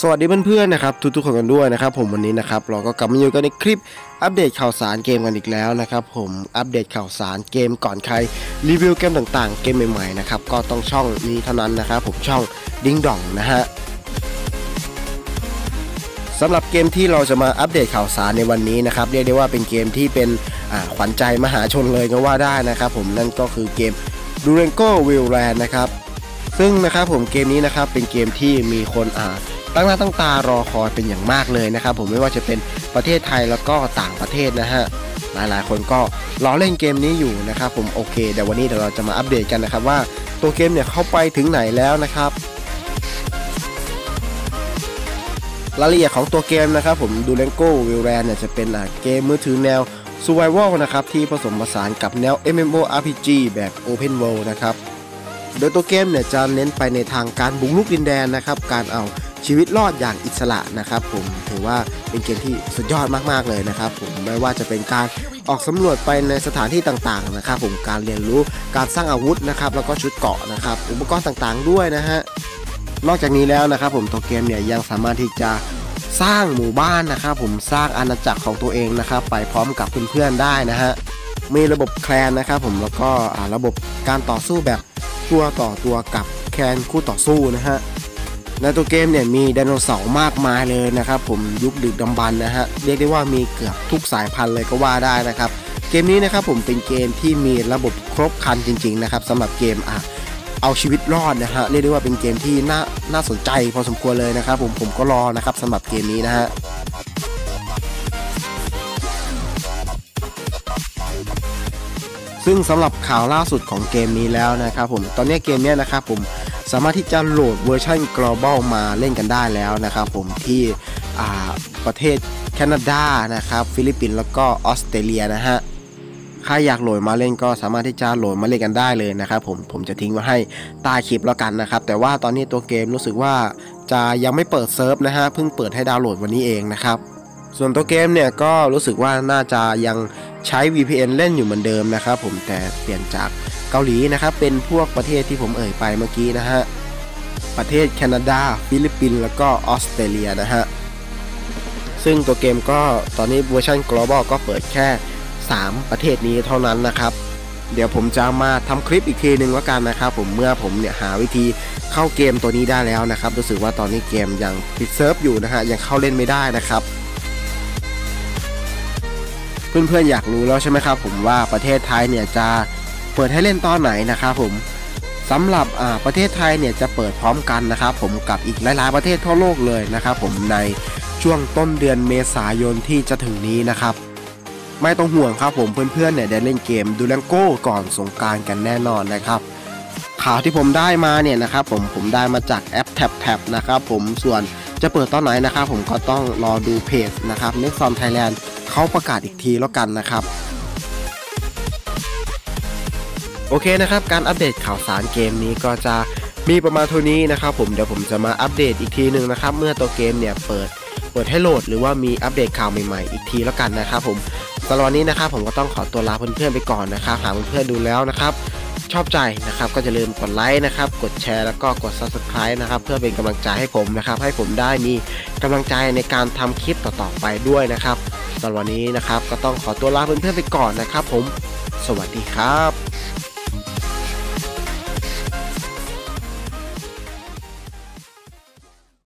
สวัสดีเพื่อนๆนะครับทุกๆคนกันด้วยนะครับ ผมวันนี้นะครับเราก็กลับมาอยู่กันในคลิปอัปเดตข่าวสารเกมกันอีกแล้วนะครับผมอัปเดตข่าวสารเกมก่อนใครรีวิวเกมต่างๆ เกมใหม่ๆนะครับก็ต้องช่องนี้เท่านั้นนะครับผมช่องดิ้งดองนะฮะสำหรับเกมที่เราจะมาอัปเดตข่าวสารในวันนี้นะครับเรียกได้ว่าเป็นเกมที่เป็นขวัญใจมหาชนเลยก็ว่าได้นะครับ ผมนั่นก็คือเกมดูเรนโกวิลแลนนะครับซึ่งนะครับผมเกมนี้นะครับเป็นเกมที่มีคนอ่า ตั้งหน้าตั้งตารอคอยเป็นอย่างมากเลยนะครับ ผมไม่ว่าจะเป็นประเทศไทยแล้วก็ต่างประเทศนะฮะหลายๆ คนก็รอเล่นเกมนี้อยู่นะครับผมโอเคเดี๋ยววันนี้เดี๋ยวเราจะมาอัปเดตกันนะครับว่าตัวเกมเนี่ยเข้าไปถึงไหนแล้วนะครับรายละเอียดของตัวเกมนะครับผมดูเลนโก้วิลแรนเนี่ยจะเป็นเกมมือถือแนว Survival นะครับที่ผสมผสานกับแนว MMORPG แบบ Open World นะครับโดยตัวเกมเนี่ยจะเน้นไปในทางการบุกรุกดินแดนนะครับการเอา ชีวิตรอดอย่างอิสระนะครับผมถือว่าเป็นเกมที่สุดยอดมากๆเลยนะครับผมไม่ว่าจะเป็นการออกสำรวจไปในสถานที่ต่างๆนะครับผมการเรียนรู้การสร้างอาวุธนะครับแล้วก็ชุดเกาะนะครับอุปกรณ์ต่างๆด้วยนะฮะนอกจากนี้แล้วนะครับผมตัวเกมเนี่ยยังสามารถที่จะสร้างหมู่บ้านนะครับผมสร้างอาณาจักรของตัวเองนะครับไปพร้อมกับเพื่อนๆได้นะฮะมีระบบแคลนนะครับผมแล้วก็ระบบการต่อสู้แบบตัวต่อตัวกับแคนคู่ต่อสู้นะฮะ ในตัวเกมเนี่ยมีไดโนเสาร์มากมายเลยนะครับผมยุคดึกดำบรรนะฮะเรียกได้ว่ามีเกือบทุกสายพันธุ์เลยก็ว่าได้นะครับเกมนี้นะครับผมเป็นเกมที่มีระบบครบครันจริงๆนะครับสำหรับเกมอะเอาชีวิตรอดนะฮะเรียกได้ว่าเป็นเกมที่น่าน่าสนใจพอสมควรเลยนะครับผมผมก็รอนะครับสำหรับเกมนี้นะฮะซึ่งสำหรับข่าวล่าสุดของเกมนี้แล้วนะครับผมตอนนี้เกมนี้นะครับผม สามารถที่จะโหลดเวอร์ชัน global มาเล่นกันได้แล้วนะครับผมที่ประเทศแคนาดานะครับฟิลิปปินส์แล้วก็ออสเตรเลียนะฮะใครอยากโหลดมาเล่นก็สามารถที่จะโหลดมาเล่นกันได้เลยนะครับผมผมจะทิ้งไว้ให้ใต้คลิปแล้วกันนะครับ แต่ว่าตอนนี้ตัวเกมรู้สึกว่าจะยังไม่เปิดเซิร์ฟนะฮะเพิ่งเปิดให้ดาวน์โหลดวันนี้เองนะครับ ส่วนตัวเกมเนี่ยก็รู้สึกว่าน่าจะยัง ใช้ VPN เล่นอยู่เหมือนเดิมนะครับผมแต่เปลี่ยนจากเกาหลีนะครับเป็นพวกประเทศที่ผมเอ่ยไปเมื่อกี้นะฮะประเทศแคนาดา ฟิลิปปินส์แล้วก็ออสเตรเลียนะฮะซึ่งตัวเกมก็ตอนนี้เวอร์ชัน global ก็เปิดแค่ 3 ประเทศนี้เท่านั้นนะครับ เดี๋ยวผมจะมาทำคลิปอีกทีหนึ่งแล้วกันนะครับผมเมื่อผมเนี่ยหาวิธีเข้าเกมตัวนี้ได้แล้วนะครับรู้สึกว่าตอนนี้เกมยังปิดเซิร์ฟอยู่นะฮะยังเข้าเล่นไม่ได้นะครับ เพื่อนๆอยากรู้แล้วใช่ไหมครับผมว่าประเทศไทยเนี่ยจะเปิดให้เล่นตอนไหนนะครับผมสำหรับประเทศไทยเนี่ยจะเปิดพร้อมกันนะครับผมกับอีกหลายๆประเทศทั่วโลกเลยนะครับผมในช่วงต้นเดือนเมษายนที่จะถึงนี้นะครับไม่ต้องห่วงครับผมเพื่อนๆเนี่ยได้เล่นเกมดูแลงโก้ก่อนสงการกันแน่นอนนะครับ ข่าวที่ผมได้มาเนี่ยนะครับผมผมได้มาจากแอปแท็บแท็บนะครับผมส่วนจะเปิดตอนไหนนะครับผมก็ต้องรอดูเพจนะครับ Next o m Thailand เขาประกาศอีกทีแล้วกันนะครับ โอเคนะครับ การอัปเดตข่าวสารเกมนี้ก็จะมีประมาณเท่านี้นะครับผมเดี๋ยวผมจะมาอัปเดตอีกทีหนึ่งนะครับ เมื่อตัวเกมเนี่ยเปิดเปิดให้โหลดหรือว่ามีอัปเดตข่าวใหม่ๆอีกทีแล้วกันนะครับผมสำหรับวันนี้นะครับผมก็ต้องขอตัวลาเพื่อนๆไปก่อนนะครับหากเพื่อนๆดูแล้วนะครับ ชอบใจนะครับก็จะลืมกดไลค์นะครับกดแชร์แล้วก็กด subscribe นะครับเพื่อเป็นกำลังใจให้ผมนะครับ ให้ผมได้มีกำลังใจในการทำคลิปต่อๆไปด้วยนะครับ ตอนวันนี้นะครับ ก็ต้องขอตัวลาเพื่อนๆไปก่อนนะครับ ผม สวัสดีครับ